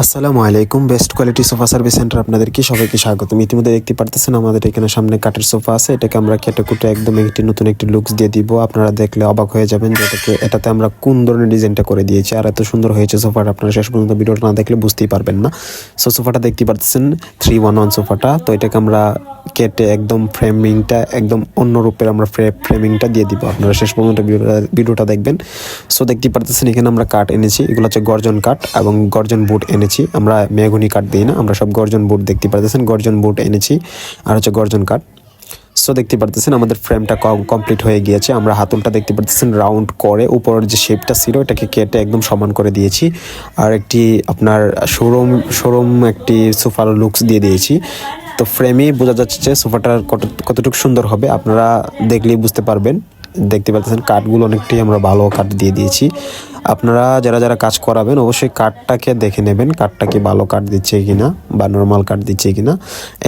আসসালামু আলাইকুম best quality sofa service centre আপনাদেরকে সবাইকে স্বাগতম। ইতিমধ্যে দেখতে পারতেছেন আমাদের এখানে সামনে কাঠের সোফা আছে। এটাকে আমরা কেটে কুটে একদম একটি নতুন একটি লুকস দিয়ে দিব। আপনারা দেখলে অবাক হয়ে যাবেন যেটাকে এটাতে আমরা কোন ধরনের ডিজাইনটা করে দিয়েছি। আর এত সুন্দর হয়েছে সোফাটা আপনারা শেষ পর্যন্ত ভিডিওটা না দেখলে বুঝতেই পারবেন না। সো সোফাটা দেখতে পারতেছেন থ্রি ওয়ান ওয়ান সোফাটা তো এটাকে আমরা কেটে একদম ফ্রেমিংটা একদম অন্য রূপের আমরা ফ্রেমিংটা দিয়ে দিব। আপনারা শেষ পর্যন্ত ভিডিওটা দেখবেন। সো দেখতে পারতেছেন, এখানে আমরা কাঠ এনেছি। এগুলো হচ্ছে গর্জন কাঠ এবং গর্জন বুট এনেছি। আমরা মেগুনি কাঠ দিই না, আমরা সব গর্জন বুট দেখতে পারতেছেন। গর্জন বুট এনেছি, আর হচ্ছে গর্জন কাঠ সো দেখতে পারতেছেন, আমাদের ফ্রেমটা কমপ্লিট হয়ে গিয়েছে। আমরা হাতুলটা দেখতে পারতেছেন রাউন্ড করে উপরের যে শেপটা ছিল, এটাকে কেটে একদম সমান করে দিয়েছি। আর একটি আপনার শোরুম শোরুম একটি সোফার লুকস দিয়ে দিয়েছি। তো ফ্রেমেই বোঝা যাচ্ছে যে সোফাটার কত কতটুকু সুন্দর হবে। আপনারা দেখলেই বুঝতে পারবেন। দেখতে পাচ্ছেন, কাঠগুলো অনেকটাই আমরা ভালো কাঠ দিয়ে দিয়েছি। আপনারা যারা যারা কাজ করাবেন, অবশ্যই কাঠটাকে দেখে নেবেন, কাঠটাকে ভালো কাঠ দিচ্ছে কিনা বা নর্মাল কাঠ দিচ্ছে কিনা।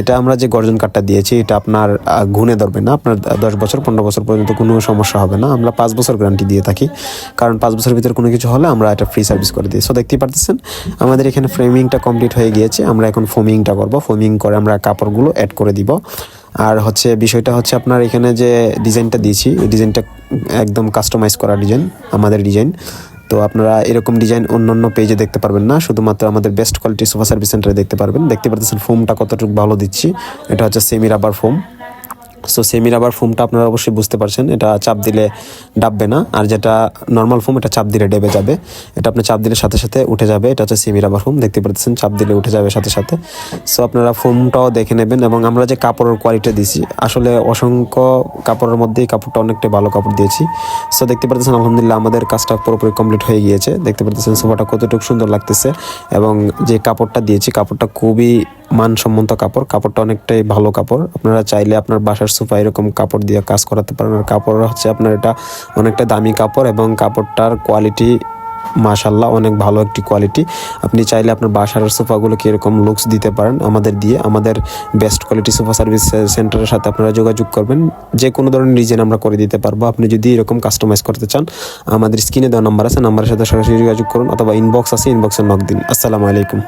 এটা আমরা যে গর্জন কাঠটা দিয়েছি, এটা আপনার গুণে ধরবে না। আপনার দশ বছর, পনেরো বছর পর্যন্ত কোনো সমস্যা হবে না। আমরা পাঁচ বছর গ্যারান্টি দিয়ে থাকি। কারণ পাঁচ বছরের ভিতরে কোনো কিছু হলে আমরা এটা ফ্রি সার্ভিস করে দিই। সো দেখতেই পারতেছেন, আমাদের এখানে ফ্রেমিংটা কমপ্লিট হয়ে গিয়েছে। আমরা এখন ফোমিংটা করব। ফোমিং করে আমরা কাপড়গুলো অ্যাড করে দিব। আর হচ্ছে বিষয়টা হচ্ছে আপনার এখানে যে ডিজাইনটা দিয়েছি ওই ডিজাইনটা একদম কাস্টমাইজ করা ডিজাইন, আমাদের ডিজাইন। তো আপনারা এরকম ডিজাইন অন্য অন্য পেজে দেখতে পারবেন না, শুধুমাত্র আমাদের বেস্ট কোয়ালিটি সোফা সার্ভিস সেন্টারে দেখতে পারবেন। দেখতে পারতেছেন ফোমটা কতটুকু ভালো দিচ্ছি, এটা হচ্ছে semi rubber foam so semi rubber ফোমটা আপনারা অবশ্যই বুঝতে পারছেন। এটা চাপ দিলে ডাববে না। আর যেটা নর্মাল ফোম এটা চাপ দিলে ডেবে যাবে। এটা আপনি চাপ দিলে সাথে সাথে উঠে যাবে। এটা হচ্ছে সেমি রাবার ফোম দেখতে পাচ্ছেন, চাপ দিলে উঠে যাবে সাথে সাথে। সো আপনারা ফোমটাও দেখে নেবেন এবং আমরা যে কাপড়ের কোয়ালিটি দিয়েছি, আসলে অসংখ্য কাপড়ের মধ্যেই কাপড়টা অনেকটাই ভালো কাপড় দিয়েছি। সো দেখতে পাচ্ছেন, আলহামদুলিল্লাহ আমাদের কাজটা পুরোপুরি কমপ্লিট হয়ে গিয়েছে। দেখতে পাচ্ছেন, সোফাটা কতটুকু সুন্দর লাগতেছে এবং যে কাপড়টা দিয়েছি, কাপড়টা খুবই মানসম্মত কাপড়। কাপড়টা অনেকটাই ভালো কাপড়। আপনারা চাইলে আপনার বাসার সোফা এরকম কাপড় দিয়ে কাজ করাতে পারেন। আর কাপড় হচ্ছে আপনার এটা অনেকটা দামি কাপড় এবং কাপড়টার কোয়ালিটি মাশাল্লাহ অনেক ভালো একটি কোয়ালিটি আপনি চাইলে আপনার বাসার সোফাগুলোকে এরকম লুকস দিতে পারেন আমাদের দিয়ে। আমাদের বেস্ট কোয়ালিটি সোফা সার্ভিস সেন্টারের সাথে আপনারা যোগাযোগ করবেন। যে কোনো ধরনের ডিজাইন আমরা করে দিতে পারব। আপনি যদি এরকম কাস্টমাইজ করতে চান, আমাদের স্ক্রিনে দেওয়া নাম্বার আছে। নাম্বারের সাথে সরাসরি যোগাযোগ করুন অথবা ইনবক্স আছে ইনবক্সে নক দিন। আসসালামু আলাইকুম।